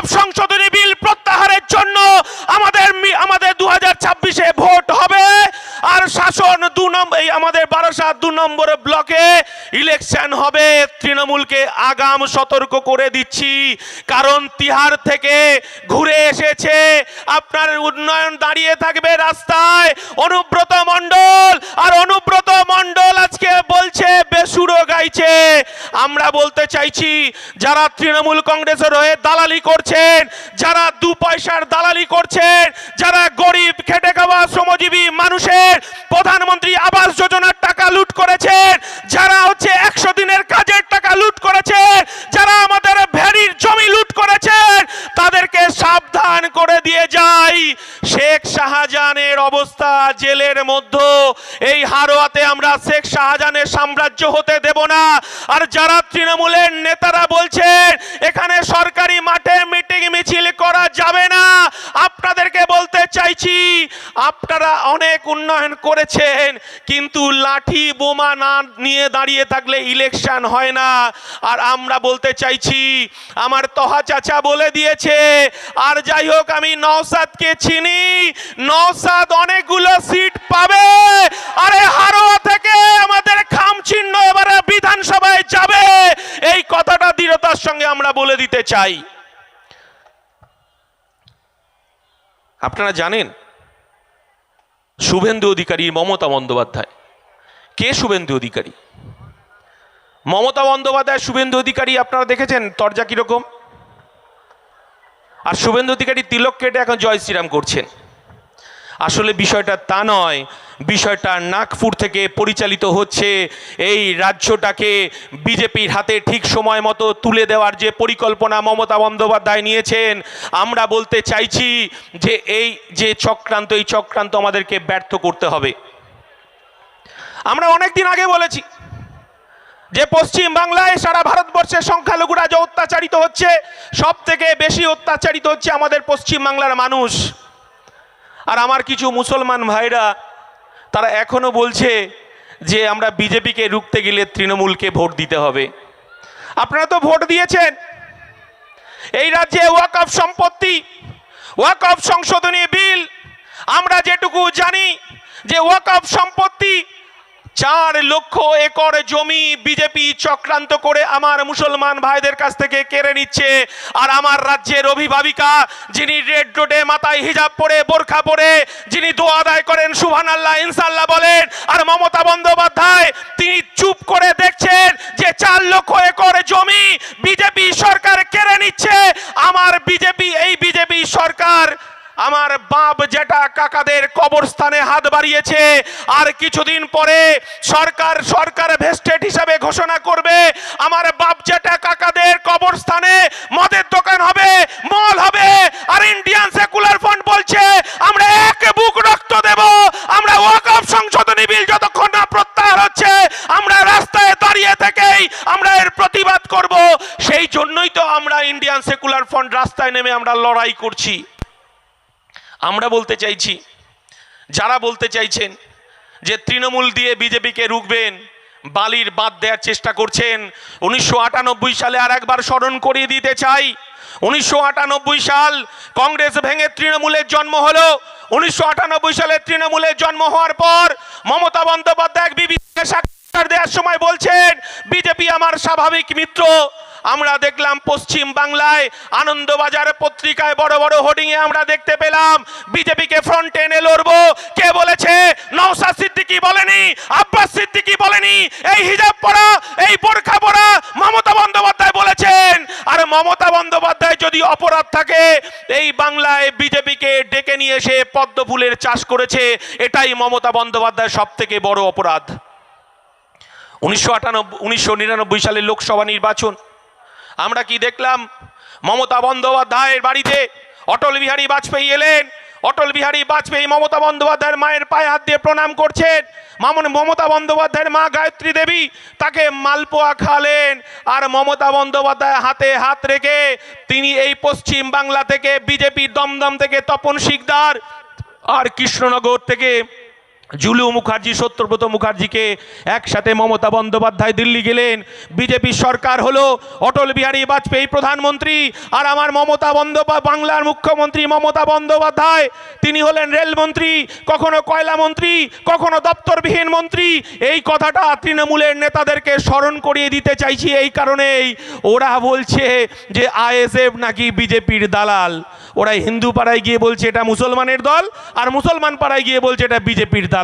ওয়াকফ সংশোধনী বিল প্রত্যাহারের জন্য আমাদের আমাদের দু হাজার ছাব্বিশে ভোট হবে। আর শাসন দু নম্বর এই আমাদের বারাসাত দু নম্বর ব্লকে ইলেকশন হবে। তৃণমূলকে আগাম সতর্ক করে দিচ্ছি। কারণ তিহার থেকে ঘুরে এসেছে। আপনার উন্নয়ন দাঁড়িয়ে থাকবে রাস্তায়। অনুব্রত মণ্ডল আর অনুব্রত মণ্ডল আজকে বলছে বেসুরো গাইছে আমরা বলতে চাইছি, যারা তৃণমূল কংগ্রেসের হয়ে দালালি করছেন, যারা দু পয়সার দালালি করছেন, যারা গরিব, খেটে খাওয়া শ্রমজীবী মানুষের প্রধানমন্ত্রী আবাস যোজনার টাকা লুট করেছেন, যারা হচ্ছে একশো দিনের কাজের টাকা লুট করেছেন যারা আমাদের ভ্যারির জমি লুট করেছেন তাদেরকে সাবধান করে দিয়ে যাই শেখ শাহজাহানের অবস্থা জেলের মধ্যে। এই হারোয়াতে আমরা শেখ শাহজাহানের সাম্রাজ্য হতে দেব না। আর যারা তৃণমূলের নেতারা বলছেন, এখানে সরকারি মাঠে মিটিং মিছিল করা যাবে না। আপনাদেরকে বলতে চাইছি, আপনারা অনেক উন্নয়ন করেছেন, কিন্তু লাঠি বোমা না নিয়ে দাঁড়িয়ে থাকলে ইলেকশন হয় না। আর আমরা বলতে চাইছি, আমার তহা চাচা বলে দিয়েছে, আর যাই হোক, আমি নওসাদকে চিনি নওসাদ অনেকগুলো সিট পাবে। আরে হারোয়া থেকে আমাদের খাম চিহ্ন এবারে বিধানসভায় যাবে। এই কথাটা দৃঢ়তার সঙ্গে আমরা বলে দিতে চাই। আপনারা জানেন, শুভেন্দু অধিকারী মমতা বন্দ্যোপাধ্যায়। কে শুভেন্দু অধিকারী? মমতা বন্দ্যোপাধ্যায় শুভেন্দু অধিকারী, আপনারা দেখেছেন তরজা কীরকম? আর শুভেন্দু অধিকারী তিলক কেটে এখন জয় শ্রীরাম করছেন। আসলে বিষয়টা তা নয়। বিষয়টা নাগপুর থেকে পরিচালিত হচ্ছে। এই রাজ্যটাকে বিজেপির হাতে ঠিক সময় মতো তুলে দেওয়ার যে পরিকল্পনা মমতা বন্দ্যোপাধ্যায় নিয়েছেন, আমরা বলতে চাইছি যে এই যে চক্রান্ত, এই চক্রান্ত আমাদেরকে ব্যর্থ করতে হবে। আমরা অনেক দিন আগে বলেছি যে পশ্চিম বাংলায় সারা ভারতবর্ষের সংখ্যালঘুরা যে অত্যাচারিত হচ্ছে সব থেকে বেশি অত্যাচারিত হচ্ছে আমাদের পশ্চিম বাংলার মানুষ। আর আমার কিছু মুসলমান ভাইরা, তারা এখনও বলছে যে আমরা বিজেপিকে রুখতে গেলে তৃণমূলকে ভোট দিতে হবে। আপনারা তো ভোট দিয়েছেন। এই রাজ্যে ওয়াকফ সম্পত্তি ওয়াকফ সংশোধনী বিল, আমরা যেটুকু জানি যে ওয়াকফ সম্পত্তি চার লক্ষ একর জমি বিজেপি চক্রান্ত করে আমার মুসলমান ভাইদের কাছ থেকে কেড়ে নিচ্ছে। আর আমার রাজ্যের অভিভাবিকা যিনি রেড রোডে মাথায় হিজাব পরে, বোরখা পরে, যিনি দোয়া আদায় করেন সুহান আল্লাহ ইনসাল্লাহ বলেন, আর মমতা বন্দ্যোপাধ্যায় তিনি চুপ করে দেখছেন যে চার লক্ষ একর জমি বিজেপি সরকার কেড়ে নিচ্ছে। আমার বিজেপি এই বিজেপি সরকার আমার বাপ যেটা কাকাদের কবরস্থানে হাত বাড়িয়েছে। আর কিছুদিন পরে সরকার সরকার ভেস্টেড হিসাবে ঘোষণা করবে, আমার বাপ যেটা কাকাদের কবরস্থানে মদের দোকান হবে, মল হবে। আর ইন্ডিয়ান সেকুলার ফ্রন্ট বলছে, আমরা এক বুক রক্ত দেব, আমরা ওয়াকফ সংশোধনী বিল যতক্ষণ না প্রত্যাহার হচ্ছে, আমরা রাস্তায় দাঁড়িয়ে থেকেই আমরা এর প্রতিবাদ করব। সেই জন্যই তো আমরা ইন্ডিয়ান সেকুলার ফ্রন্ট রাস্তায় নেমে আমরা লড়াই করছি। আমরা বলতে চাইছি, যারা বলতে চাইছেন যে তৃণমূল দিয়ে বিজেপিকে রুখবেন, বালির বাদ দেওয়ার চেষ্টা করছেন, উনিশশো আটানব্বই সালে আর একবার স্মরণ করিয়ে দিতে চাই, উনিশশো আটানব্বই সাল কংগ্রেস ভেঙে তৃণমূলের জন্ম হলো, উনিশশো সালে তৃণমূলের জন্ম হওয়ার পর মমতা বন্দ্যোপাধ্যায় বিবিসিকে সাক্ষাৎকার দেওয়ার সময় বলছেন, বিজেপি আমার স্বাভাবিক মিত্র আমরা দেখলাম পশ্চিম বাংলায় আনন্দবাজার পত্রিকায় বড় বড় হোর্ডিং এ আমরা দেখতে পেলাম, বিজেপিকে ফ্রন্টে এনে লড়বো। কে বলেছে? নওশাদ সিদ্দিকি বলেনি, আব্বাস সিদ্দিকি বলেনি, এই হিজাব পরা, এই বোরখা পরা মমতা বন্দ্যোপাধ্যায় বলেছেন। আর মমতা বন্দ্যোপাধ্যায় যদি অপরাধ থাকে, এই বাংলায় বিজেপিকে ডেকে নিয়ে এসে পদ্ম ফুলের চাষ করেছে, এটাই মমতা বন্দ্যোপাধ্যায় সব থেকে বড় অপরাধ। উনিশশো আটানব্বই, উনিশশো নিরানব্বই সালে লোকসভা নির্বাচন আমরা কি দেখলাম? মমতা বন্দ্যোপাধ্যায়ের বাড়িতে অটল বিহারী বাজপেয়ী এলেন। অটল বিহারী বাজপেয়ী মমতা বন্দ্যোপাধ্যায়ের মায়ের পায়ে হাত দিয়ে প্রণাম করছেন। মামন মমতা বন্দ্যোপাধ্যায়ের মা গায়ত্রী দেবী তাকে মালপোয়া খালেন আর মমতা বন্দ্যোপাধ্যায় হাতে হাত রেখে তিনি এই পশ্চিম বাংলা থেকে, বিজেপি দমদম থেকে তপন শিকদার আর কৃষ্ণনগর থেকে জুলু মুখার্জি, সত্যব্রত মুখার্জিকে একসাথে মমতা বন্দ্যোপাধ্যায় দিল্লি গেলেন। বিজেপির সরকার হলো অটল বিহারী বাজপেয়ী প্রধানমন্ত্রী, আর আমার মমতা বন্দ্যোপাধ্যায় বাংলার মুখ্যমন্ত্রী মমতা বন্দ্যোপাধ্যায়, তিনি হলেন রেলমন্ত্রী কখনো কয়লা মন্ত্রী, কখনো দপ্তরবিহীন মন্ত্রী। এই কথাটা তৃণমূলের নেতাদেরকে স্মরণ করিয়ে দিতে চাইছি এই কারণেই। ওরা বলছে যে আইএসএফ নাকি বিজেপির দালাল। ওরা হিন্দু পাড়ায় গিয়ে বলছে এটা মুসলমানের দল, আর মুসলমান পাড়ায় গিয়ে বলছে এটা বিজেপির দালাল।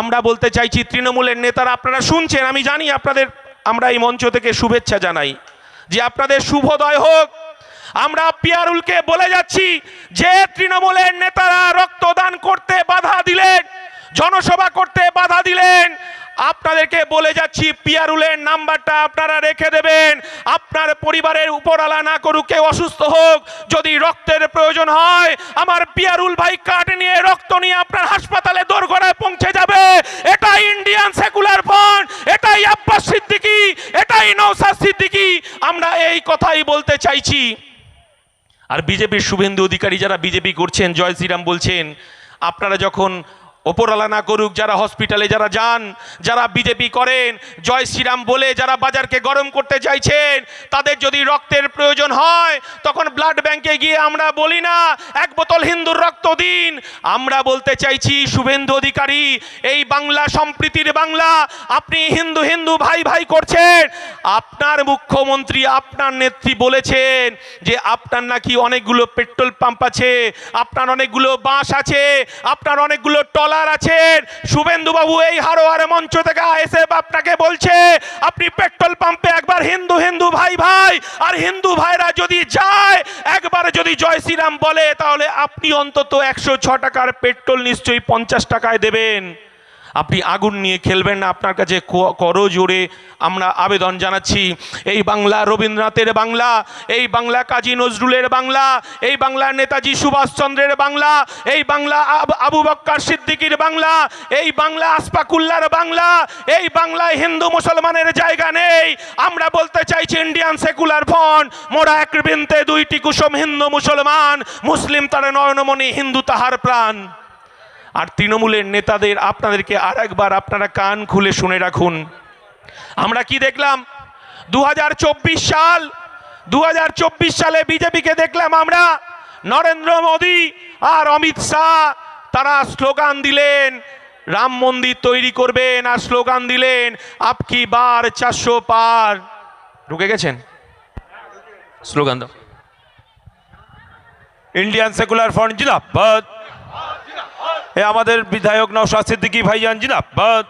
আমরা বলতে চাইছি, তৃণমূলের নেতারা আপনারা শুনছেন, আমি জানি আপনাদের, আমরা এই মঞ্চ থেকে শুভেচ্ছা জানাই, যে আপনাদের শুভোদয় হোক। আমরা পিয়ারুলকে বলে যাচ্ছি, যে তৃণমূলের নেতারা রক্তদান করতে বাধা দিলেন, জনসভা করতে বাধা দিলেন আপনাদেরকে বলে যাচ্ছি পিয়ারুলের নাম্বারটা আপনারা রেখে দেবেন। আপনার পরিবারের উপরালা না করুক, কেউ অসুস্থ হোক, যদি রক্তের প্রয়োজন হয়, আমার পিয়ারুল ভাই কার্ড নিয়ে রক্ত নিয়ে আপনার হাসপাতালে দোরগোড়ায় পৌঁছে যাবে। এটাই ইন্ডিয়ান সেকুলার ফ্রন্ট, এটাই আব্বাস সিদ্দিকি, এটাই নৌসাদ সিদ্দিকি। আমরা এই কথাই বলতে চাইছি। আর বিজেপির শুভেন্দু অধিকারী যারা বিজেপি করছেন, জয় শ্রীরাম বলছেন, আপনারা যখন ওপরালা না করুক যারা হসপিটালে যারা যান, যারা বিজেপি করেন, জয় শ্রীরাম বলে যারা বাজারকে গরম করতে চাইছেন, তাদের যদি রক্তের প্রয়োজন হয়, তখন ব্লাড ব্যাংকে গিয়ে আমরা বলি না, এক বোতল হিন্দুর রক্ত দিন। আমরা বলতে চাইছি, শুভেন্দু অধিকারী, এই বাংলা সম্প্রীতির বাংলা, আপনি হিন্দু হিন্দু ভাই ভাই করছেন। আপনার মুখ্যমন্ত্রী, আপনার নেত্রী বলেছেন যে আপনার নাকি অনেকগুলো পেট্রোল পাম্প আছে, আপনার অনেকগুলো বাস আছে, আপনার অনেকগুলো টলার আছে। শুভেন্দুবাবু এই হারোয়ার মঞ্চ থেকে এসে আপনাকে বলছে, আপনি পেট্রোল পাম্পে একবার হিন্দু হিন্দু ভাই ভাই আর হিন্দু ভাইরা যদি যায়, একবার যদি জয় শ্রীরাম বলে, তাহলে আপনি অন্তত একশো টাকার পেট্রোল নিশ্চয়ই পঞ্চাশ টাকায় দেবেন। আপনি আগুন নিয়ে খেলবেন না, আপনার কাছে করো জোরে আমরা আবেদন জানাচ্ছি। এই বাংলা রবীন্দ্রনাথের বাংলা, এই বাংলা কাজী নজরুলের বাংলা, এই বাংলা নেতাজি সুভাষচন্দ্রের বাংলা, এই বাংলা আব- বক্কর সিদ্দিকির বাংলা, এই বাংলা আসপাকুল্লার বাংলা, এই বাংলায় হিন্দু মুসলমানের জায়গা নেই। আমরা বলতে চাইছি ইন্ডিয়ান সেকুলার ফন মোরা এক বৃন্তে দুইটি কুসুম হিন্দু মুসলমান, মুসলিম তার নয়নমণি, হিন্দু তাহার প্রাণ। আর তৃণমূলের নেতাদের আপনাদেরকে আর একবার আপনারা কান খুলে শুনে রাখুন। আমরা কি দেখলাম? দু হাজার চব্বিশ সাল দু হাজার চব্বিশ সালে বিজেপিকে দেখলাম আমরা, নরেন্দ্র মোদী আর অমিত শাহ। তারা স্লোগান দিলেন, রাম মন্দির তৈরি করবেন আর স্লোগান দিলেন আপকি বার চারশো পার। ঢুকে গেছেন? স্লোগান দাও। ইন্ডিয়ান সেকুলার ফ্রন্ট জিন্দাবাদ এ আমাদের বিধায়ক নওশাদ সিদ্দিকী ভাইজান জিন্দাবাদ